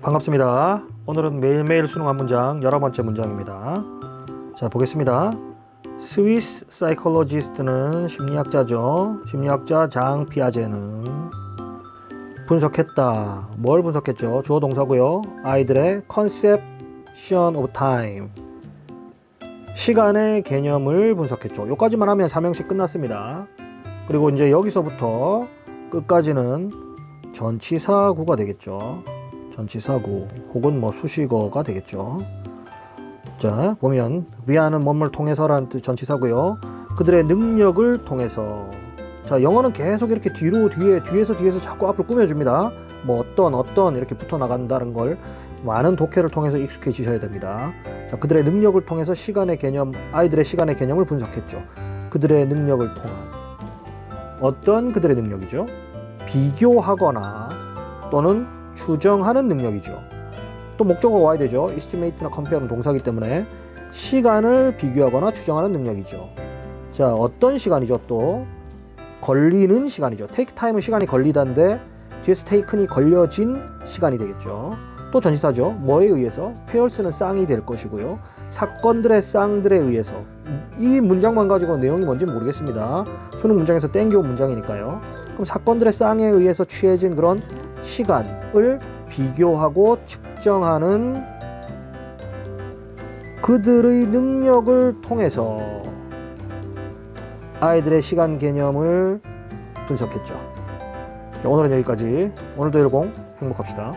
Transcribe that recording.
반갑습니다. 오늘은 매일매일 수능 한 문장 열한 번째 문장입니다. 자, 보겠습니다. 스위스 사이콜로지스트는 심리학자죠. 심리학자 장 피아제는 분석했다. 뭘 분석했죠? 주어 동사고요. 아이들의 conception of time. 시간의 개념을 분석했죠. 여기까지만 하면 삼형식 끝났습니다. 그리고 이제 여기서부터 끝까지는 전치사구가 되겠죠. 전치사구 혹은 뭐 수식어가 되겠죠. 자 보면 위안은 뭔뭘 통해서라는 뜻 전치사고요. 그들의 능력을 통해서 자 영어는 계속 이렇게 뒤로 뒤에 뒤에서 뒤에서 자꾸 앞으로 꾸며줍니다. 뭐 어떤 어떤 이렇게 붙어 나간다는 걸 많은 독해를 통해서 익숙해지셔야 됩니다. 자 그들의 능력을 통해서 시간의 개념 아이들의 시간의 개념을 분석했죠. 그들의 능력을 통한 어떤 그들의 능력이죠? 비교하거나 또는 추정하는 능력이죠. 또 목적어가 와야 되죠. estimate나 compare는 동사기 때문에 시간을 비교하거나 추정하는 능력이죠. 자, 어떤 시간이죠? 또 걸리는 시간이죠. take time은 시간이 걸리다인데 뒤에서 taken이 걸려진 시간이 되겠죠. 또 전치사죠. 뭐에 의해서? 페어스는 쌍이 될 것이고요. 사건들의 쌍들에 의해서 이 문장만 가지고 내용이 뭔지 모르겠습니다. 수능 문장에서 땡겨온 문장이니까요. 그럼 사건들의 쌍에 의해서 취해진 그런 시간을 비교하고 측정하는 그들의 능력을 통해서 아이들의 시간 개념을 분석했죠. 자, 오늘은 여기까지. 오늘도 열공 행복합시다.